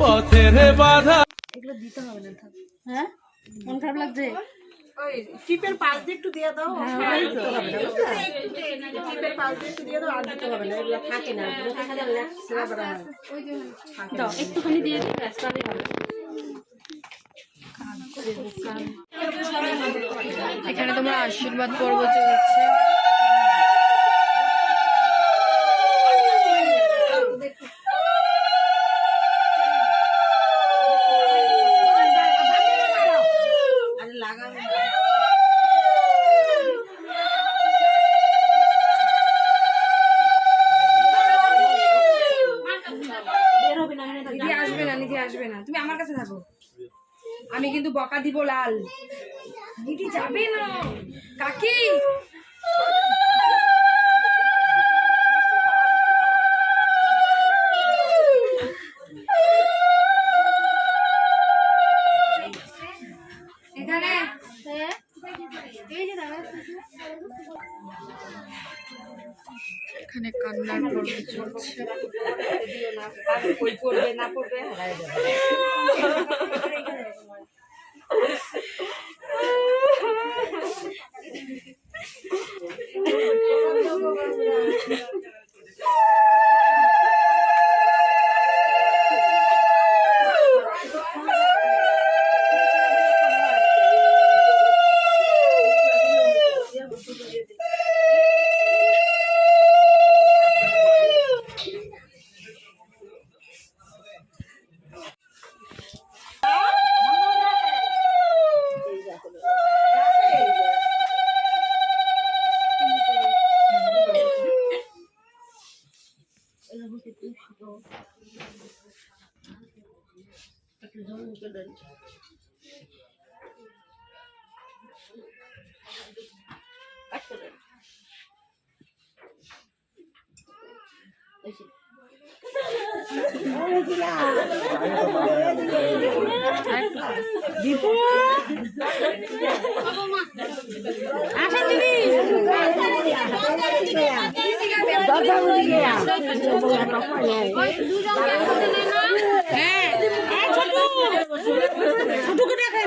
পথের বাধা। এগুলো দিতে হবে না হ্যাঁ? মন খারাপ লাগছে? ওই টিপের পাশ দিয়ে একটু দিয়ে দাও। হ্যাঁ, আর দিতে হবে না, বুঝলে? টিপের পাশ দিয়ে একটু দিয়ে দাও আর দিতে হবে না এগুলো থাকে না। এগুলো থাকে না লেখা করা দাও একটুখানি দিয়ে দিই ব্যাস তাহলেই হবে। এখানে তোমার আশীর্বাদ পর্ব চলছে আর লাগাবে নিধি আসবে না নিধি আসবে না তুমি আমার কাছে থাকো আমি কিন্তু বকা দিব লাল। নিধি যাবে না। কাকি। এখানে। কান্নার পর্ব চলছে। কই পড়বে না পড়বে Oh, দীপু আসেন দিদি দরজা হয়ে গেয়া হারায় যাবে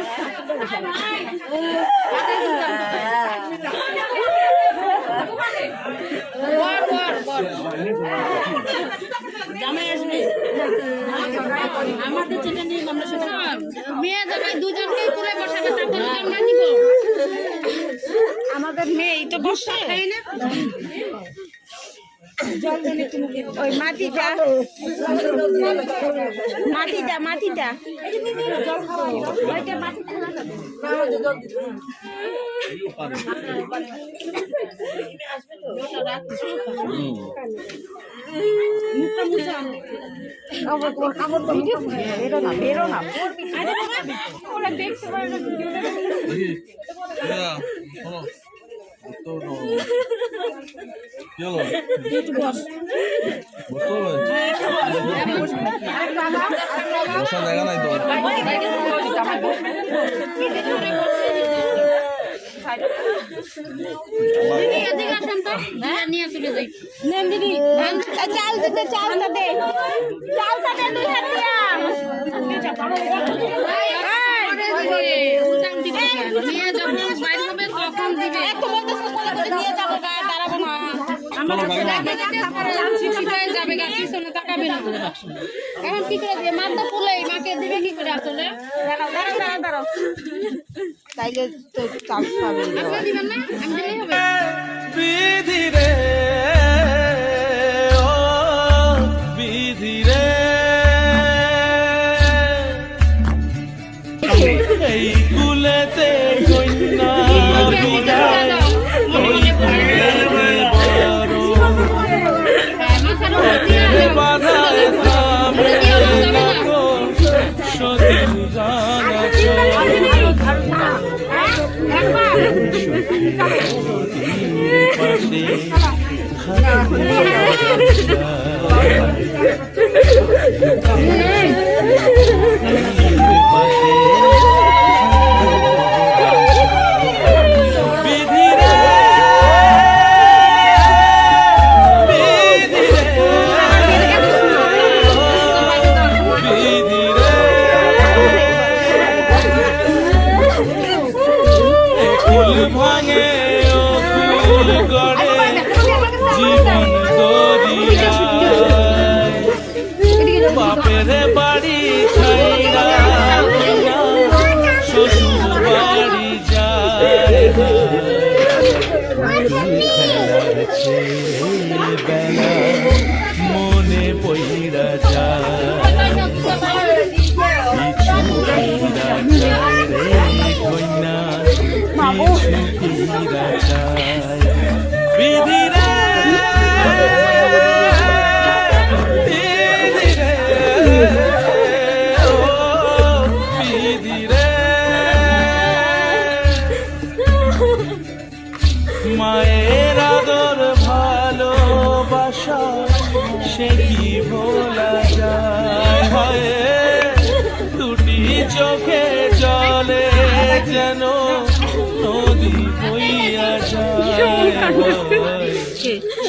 মেয়ে জামাই দুজনকেই তুলে বসাবে তারপরে আমাদের মেয়ে তো বসে। না ওই মাটিটা মাটিটা মাটিটা বেরো না বেরো না দেখতে পারে বুঝতে হবে বসার জায়গা নাই তো এদিকে আসেন তো হ্যাঁ নিয়ে চলে দিদি চাল দিতে চালটা দে চালটা দে দুই হাত দিয়া উঠান দিবে মেয়ে যখন বাইরে হবে তখন দিবে একটু বলতে কোলে করে নিয়ে যাব গা দাঁড়াবো না চলো গাড়ি নাও। যাবে গা পিছনে তাকাবে না এখন কি করে দিয়ে? মাথা ফুলে মাকে দিবে কি করে আসলে? দাঁড়াও দাঁড়াও দাঁড়াও দাঁড়াও। তাইলে তো চাল পাবে আপনি দিবেন না? আমি দিলেই হবে। বিধি রে ও বিধি রে। এই কুলেতে কন্যা।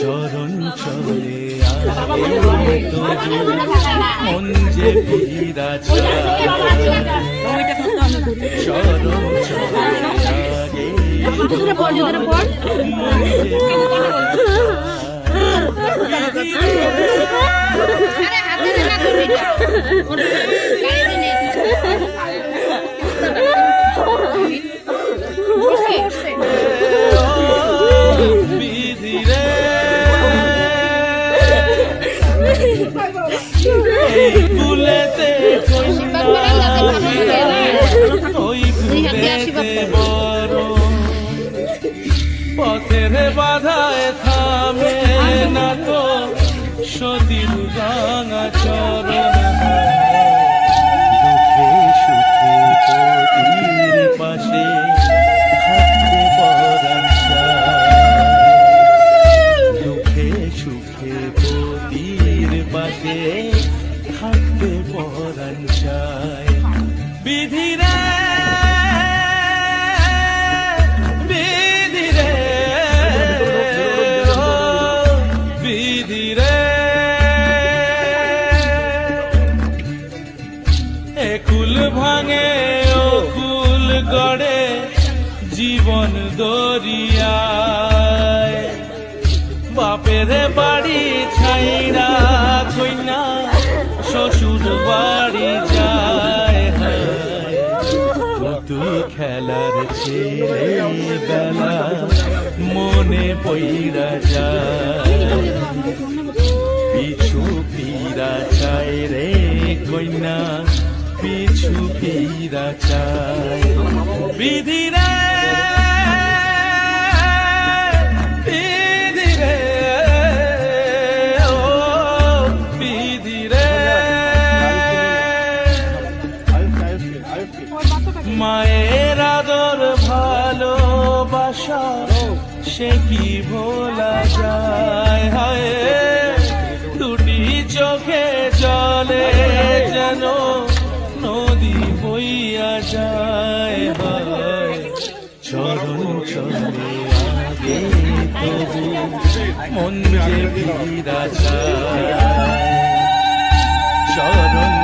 চরণ চলে মন যে চরণ চলে পথের বাধায় থামে না তো সতীর রাঙা চরণ। ভাঙে ও কুল গড়ে জীবন দরিয়ায় বাপের বাড়ি ছাইরা কইনা, শ্বশুর বাড়ি। খেলার ছেলে বেলা মনে পইরা যায় পিছু ফিরা চাই রে কইনা পিছু ফিরা চায়। বিধিরা মায়ের আদর ভালোবাসা সে কি ভোলা যায়? হায় চলে আগে মন যে চরণ